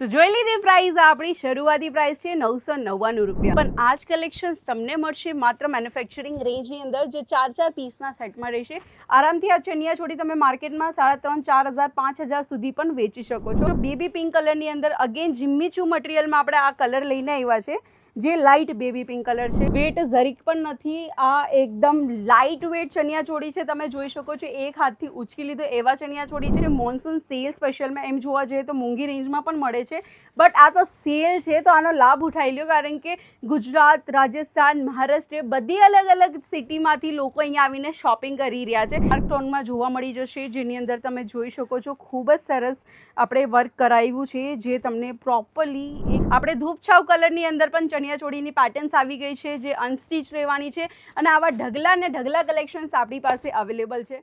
તો જોઈ લીધી પ્રાઇસ આપણી શરૂઆતી પ્રાઇસ છે નવસો નવ્વાણું રૂપિયા. પણ આ જ કલેક્શન તમને મળશે માત્ર મેન્યુફેક્ચરિંગ રેન્જની અંદર, જે ચાર ચાર પીસના સેટમાં રહેશે. આરામથી આ ચણિયા છોડી તમે માર્કેટમાં સાડા ત્રણ, ચાર હજાર, પાંચ હજાર સુધી પણ વેચી શકો છો. બેબી પિંક કલરની અંદર અગેન જિમ્મીચુ મટીરિયલમાં આપણે આ કલર લઈને આવ્યા છે, જે લાઇટ બેબી પિંક કલર છે. વેટ ઝરીક પણ નથી, આ એકદમ લાઇટ વેટ ચણિયા ચોળી છે. તમે જોઈ શકો છો, એક હાથથી ઉચકી લીધો એવા ચણિયા ચોળી છે મોન્સૂન સેલ સ્પેશિયલમાં એમ જોવા જઈએ તો મોંઘી રેન્જમાં પણ મળે છે બટ આ તો સેલ છે, તો આનો લાભ ઉઠાવી લ્યો, કારણ કે ગુજરાત, રાજસ્થાન, મહારાષ્ટ્ર બધી અલગ અલગ સિટીમાંથી લોકો અહીંયા આવીને શોપિંગ કરી રહ્યા છે. પાર્ક ટોનમાં જોવા મળી જશે, જેની અંદર તમે જોઈ શકો છો, ખૂબ જ સરસ આપણે વર્ક કરાવ્યું છે, જે તમને પ્રોપરલી આપણે ધૂપછાવ કલરની અંદર પણ ચણિયાચોળીની પેટર્ન્સ આવી ગઈ છે, જે અનસ્ટીચ રહેવાની છે, અને આવા ઢગલા ને ઢગલા કલેક્શન્સ આપણી પાસે અવેલેબલ છે.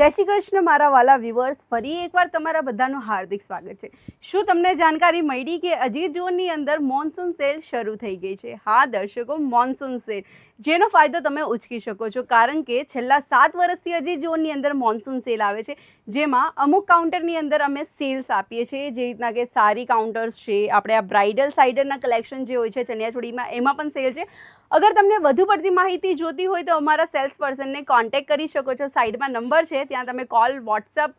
જય શ્રી કૃષ્ણ, મારા વાલા વ્યુઅર્સ ફરી એકવાર તમારા બધાનું હાર્દિક સ્વાગત છે. શું તમને જાણકારી મળી કે અજી જૂનની અંદર મોન્સૂન સેલ શરૂ થઈ ગઈ છે? હા, દર્શકો મોન્સૂન સેલ જેનો ફાયદો તમે ઉચકી શકો છો, કારણ કે છેલ્લા સાત વર્ષથી અજી જૂનની અંદર મોન્સૂન સેલ આવે છે, જેમાં અમુક કાઉન્ટરની અંદર અમે સેલ્સ આપીએ છીએ. જે રીતના કે સારી કાઉન્ટર્સ છે, આપણે આ બ્રાઇડલ સાઇડરના કલેક્શન જે હોય છે ચણિયાચોળીમાં એમાં પણ સેલ છે. અગર તમને વધુ પડતી માહિતી જોતી હોય તો અમારા સેલ્સ પર્સનને કોન્ટેક કરી શકો છો. સાઈડમાં નંબર છે, ત્યાં તમે કોલ વોટ્સઅપ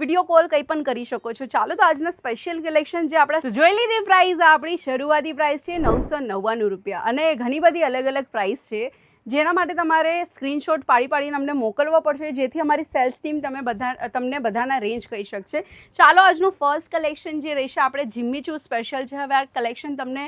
વીડિયો કોલ કંઈ પણ કરી શકો છો. ચાલો તો આજના સ્પેશિયલ કલેક્શન જે આપણે જોઈ લીધી પ્રાઇસ આપણી શરૂઆતી પ્રાઇસ છે નવસો નવ્વાણું રૂપિયા. અને ઘણી બધી અલગ અલગ પ્રાઇસ છે. જેના માટે તમારે સ્ક્રીનશોટ પાડી પાડીને અમને મોકલવો પડશે, જેથી અમારી સેલ્સ ટીમ તમે બધા, તમને બધાના રેન્જ કહી શકશે. ચાલો, આજનું ફર્સ્ટ કલેક્શન જે રહેશે, આપણે જિમ્મી ચૂ સ્પેશિયલ છે. હવે આ કલેક્શન તમને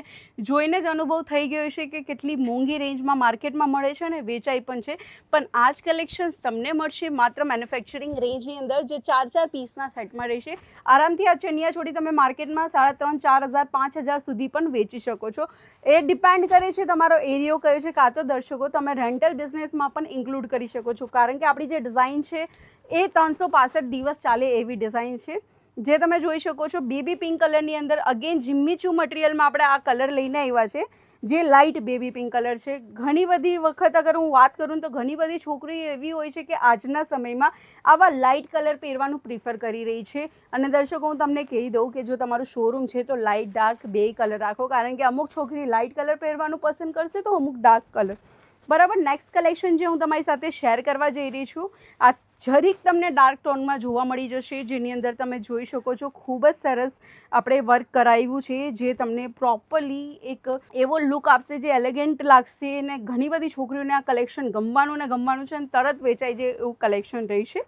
જોઈને જ અનુભવ થઈ ગયો છે કે કેટલી મોંઘી રેન્જમાં માર્કેટમાં મળે છે અને વેચાઈ પણ છે. પણ આ જ કલેક્શન્સ તમને મળશે માત્ર મેન્યુફેક્ચરિંગ રેન્જની અંદર, જે ચાર ચાર પીસના સેટમાં રહેશે. આરામથી આ ચણિયા ચોળી તમે માર્કેટમાં સાડા ત્રણ, ચાર હજાર, પાંચ હજાર સુધી પણ વેચી શકો છો. એ ડિપેન્ડ કરે છે તમારો એરિયો કયો છે, કાં તો દર્શકો, તમે રેન્ટલ બિઝનેસમાં પણ ઇન્ક્લુડ કરી શકો છો. કારણ કે આપણી જે ડિઝાઇન છે, એ ત્રણસો દિવસ ચાલે એવી ડિઝાઇન છે. જે તમે જોઈ શકો છો બેબી પિંક કલરની અંદર અગેન જિમ્મીચુ મટીરિયલમાં આપણે આ કલર લઈને આવ્યા છે. જે લાઇટ બેબી પિંક કલર છે. ઘણી બધી વખત અગર હું વાત કરું તો ઘણી બધી છોકરીઓ એવી હોય છે કે આજના સમયમાં આવા લાઇટ કલર પહેરવાનું પ્રિફર કરી રહી છે. અને દર્શકો, હું તમને કહી દઉં કે જો તમારું શોરૂમ છે તો લાઇટ ડાર્ક બે કલર રાખો. કારણ કે અમુક છોકરી લાઇટ કલર પહેરવાનું પસંદ કરશે તો અમુક ડાર્ક કલર બરાબર નેક્સ્ટ કલેક્શન જે હું તમારી સાથે શેર કરવા જઈ રહી છું, આ જરીક તમને ડાર્ક ટોનમાં જોવા મળી જશે, જેની અંદર તમે જોઈ શકો છો ખૂબ જ સરસ આપણે વર્ક કરાવ્યું છે, જે તમને પ્રોપરલી એક એવો લુક આપશે જે એલિગન્ટ લાગશે અને ઘણી બધી છોકરીઓને આ કલેક્શન ગમવાનું ને ગમવાનું છે અને તરત વેચાઈ જાય એવું કલેક્શન રહેશે.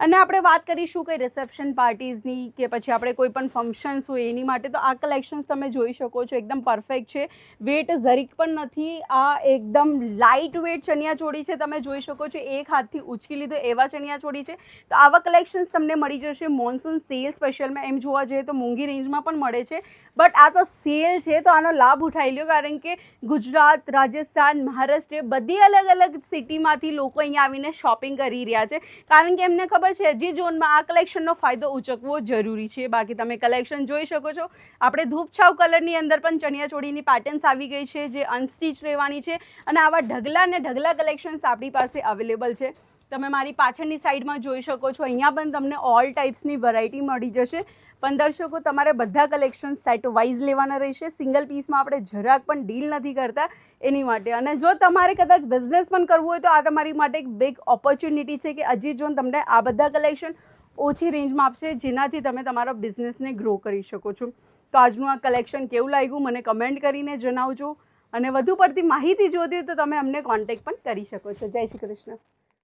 અને આપણે વાત કરીશું કે રિસેપ્શન પાર્ટીઝની કે પછી આપણે કોઈ પણ ફંક્શન્સ હોય એની માટે, તો આ કલેક્શન્સ તમે જોઈ શકો છો, એકદમ પરફેક્ટ છે. વેટ ઝરીક પણ નથી, આ એકદમ લાઇટ વેટ ચણિયાચોળી છે, તમે જોઈ શકો છો, એક હાથથી ઉચકી લીધો એવા ચણિયાચોળી છે. તો આવા કલેક્શન્સ તમને મળી જશે મોન્સૂન સેલ સ્પેશિયલમાં એમ જોવા જઈએ તો મોંઘી રેન્જમાં પણ મળે છે. બટ આ તો સેલ છે, તો આનો લાભ ઉઠાવી લ્યો, કારણ કે ગુજરાત, રાજસ્થાન, મહારાષ્ટ્ર બધી અલગ અલગ સિટીમાંથી લોકો અહીંયા આવીને શોપિંગ કરી રહ્યા છે. કારણ કે એમને ખબર છે. જે ઝોનમાં આ કલેક્શનનો ફાયદો ઉચકવો જરૂરી છે. બાકી તમે કલેક્શન જોઈ શકો છો. આપણે ધૂપછાવ કલરની અંદર પણ ચણિયાચોળીની પેટર્ન્સ આવી ગઈ છે, જે અનસ્ટીચ રહેવાની છે અને આવા ઢગલા ને ઢગલા કલેક્શન્સ આપણી પાસે અવેલેબલ છે. તમે મારી પાછળની સાઈડમાં જોઈ શકો છો. અહીંયા પણ તમને ઓલ ટાઈપ્સની વેરાયટી મળી જશે. પણ દર્શકો, તમારે બધા કલેક્શન સેટ વાઇઝ લેવાના રહેશે. સિંગલ પીસમાં આપણે જરાક પણ ડીલ નથી કરતા એની માટે. અને જો તમારે કદાચ બિઝનેસ પણ કરવું હોય તો આ તમારી માટે એક બિગ ઓપોર્ચ્યુનિટી છે કે અજીત જોન તમને આ બધા કલેક્શન ઓછી રેન્જમાં આપશે, જેનાથી તમે તમારા બિઝનેસને ગ્રો કરી શકો છો. તો આજનું આ કલેક્શન કેવું લાગ્યું મને કમેન્ટ કરીને જણાવજો. અને વધુ પડતી માહિતી જોતી તો તમે અમને કોન્ટેક્ટ પણ કરી શકો છો. જય શ્રી કૃષ્ણ.